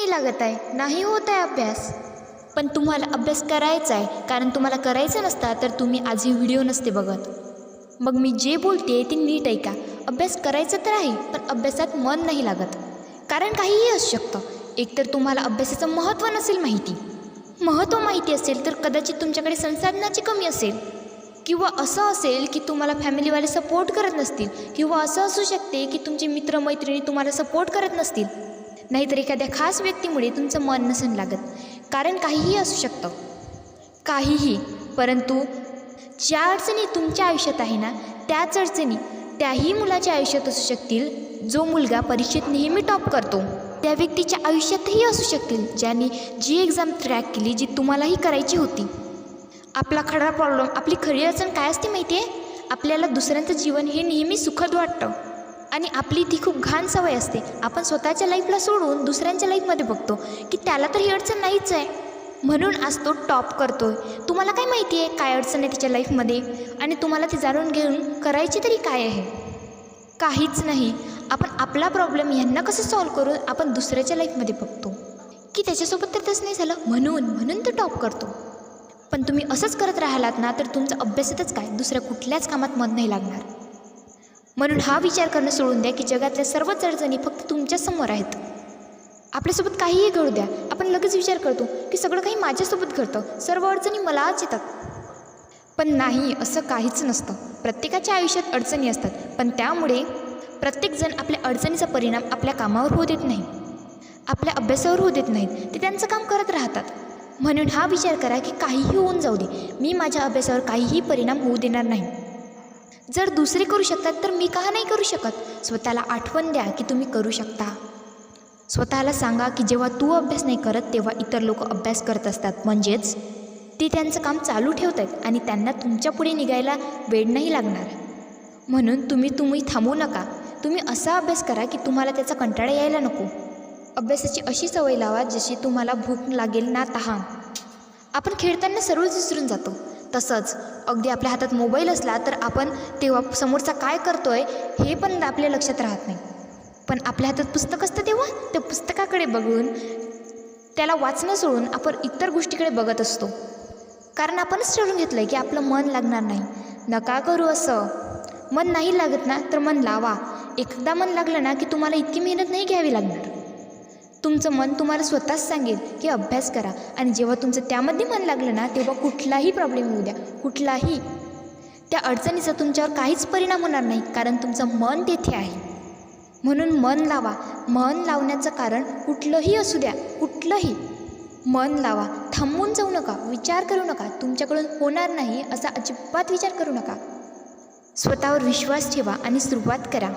नाही लागत आहे. नाही होत आहे अभ्यास. पण तुम्हाला अभ्यास करायचा आहे कारण तुम्हाला करायचं नसता तर तुम्ही आजही व्हिडिओ नसते बघत. मग मी जे बोलते ते नीट ऐका. अभ्यास करायचं तर आहे पण अभ्यासात मन नाही लागत. कारण काहीही असू शकतं. एकतर तुम्हाला अभ्यासाचं महत्त्व नसेल माहिती. महत्त्व माहिती असेल तर कदाचित तुमच्याकडे संसाधनाची कमी असेल. किंवा असं असेल की तुम्हाला फॅमिलीवाले सपोर्ट करत नसतील. किंवा असं असू शकते की तुमचे मित्रमैत्रिणी तुम्हाला सपोर्ट करत नसतील. नाहीतर एखाद्या खास व्यक्तीमुळे तुमचं मन नसन लागत. कारण काहीही असू शकतं. काहीही. परंतु ज्या अडचणी तुमच्या आयुष्यात आहे ना त्याच अडचणी त्याही मुलाच्या आयुष्यात असू शकतील जो मुलगा परीक्षेत नेहमी टॉप करतो. त्या व्यक्तीच्या आयुष्यातही असू शकतील ज्याने जी एक्झाम क्रॅक केली जी तुम्हालाही करायची होती. आपला खरा प्रॉब्लेम आपली खरी अडचण काय असते माहिती आहे आपल्याला दुसऱ्यांचं जीवन हे नेहमी सुखद वाटतं. आणि आपली ती खूप घाण सवय असते. आपण स्वतःच्या लाईफला सोडून दुसऱ्यांच्या लाईफमध्ये बघतो की त्याला तर ही अडचण नाहीच आहे. म्हणून आज तो टॉप करतोय. तुम्हाला काय माहिती आहे काय अडचण आहे तिच्या लाईफमध्ये आणि तुम्हाला ते जाणून घेऊन करायची तरी काय आहे? काहीच नाही. आपण आपला प्रॉब्लेम यांना कसं सॉल्व करून आपण दुसऱ्याच्या लाईफमध्ये बघतो. की त्याच्यासोबत तर तसं नाही झालं. म्हणून म्हणून तो टॉप करतो. पण तुम्ही असंच करत राहिलात ना तर तुमचं अभ्यासातच काय? दुसऱ्या कुठल्याच कामात मन नाही लागणार. म्हणून हा विचार करणं सोडून द्या की जगातल्या सर्वच अडचणी फक्त तुमच्यासमोर आहेत. आपल्यासोबत काहीही घडू द्या. आपण लगेच विचार करतो की सगळं काही माझ्यासोबत घडतं. सर्व अडचणी मलाच येतात. पण नाही असं काहीच नसतं. प्रत्येकाच्या आयुष्यात अडचणी असतात. पण त्यामुळे प्रत्येकजण आपल्या अडचणीचा परिणाम आपल्या कामावर होऊ देत नाही. आपल्या अभ्यासावर होऊ देत नाहीत. ते त्यांचं काम करत राहतात. म्हणून हा विचार करा की काहीही होऊन जाऊ दे. मी माझ्या अभ्यासावर काहीही परिणाम होऊ देणार नाही. जर दुसरे करू शकतात तर मी का नाही करू शकत? स्वतःला आठवण द्या की तुम्ही करू शकता. स्वतःला सांगा की जेव्हा तू अभ्यास नाही करत तेव्हा इतर लोक अभ्यास करत असतात. म्हणजेच ते त्यांचं काम चालू ठेवत आहेत आणि त्यांना तुमच्यापुढे निघायला वेळ नाही लागणार. म्हणून तुम्ही तुम्ही थांबू नका. तुम्ही असा अभ्यास करा की तुम्हाला त्याचा कंटाळा यायला नको. अभ्यासाची अशी सवय लावा जशी तुम्हाला भूक लागेल ना तहान. आपण खेळताना सर्वच विसरून जातो. तसंच अगदी आपल्या हातात मोबाईल असला तर आपण तेव्हा समोरचा काय करतो आहे हे पण आपल्या लक्षात राहत नाही. पण आपल्या हातात पुस्तक असतं तेव्हा? त्या पुस्तकाकडे बघून त्याला वाचणं सोडून आपण इतर गोष्टीकडे बघत असतो. कारण आपणच ठरवून घेतलं आहे की आपलं मन लागणार नाही. नका करू असं. मन नाही लागत ना तर मन लावा. एकदा मन लागलं ना की तुम्हाला इतकी मेहनत नाही घ्यावी लागणार. तुमचं मन तुम्हाला स्वतःच सांगेल की अभ्यास करा. आणि जेव्हा तुमचं त्यामध्ये मन लागलं ना तेव्हा कुठलाही प्रॉब्लेम येऊ द्या. कुठलाही. त्या अडचणीचा तुमच्यावर काहीच परिणाम होणार नाही कारण तुमचं मन तेथे आहे. म्हणून मन लावा. मन लावण्याचं कारण कुठलंही असू द्या. कुठलंही. मन लावा. थांबून जाऊ नका. विचार करू नका. तुमच्याकडून होणार नाही असा अजिबात विचार करू नका. स्वतःवर विश्वास ठेवा आणि सुरुवात करा.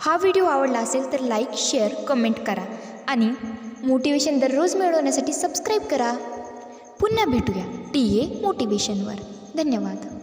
हा व्हिडिओ आवडला असेल तर लाईक शेअर कमेंट करा. आणि मोटिवेशन दररोज मिळवण्यासाठी सबस्क्राईब करा. पुन्हा भेटूया टी ए मोटिवेशनवर धन्यवाद.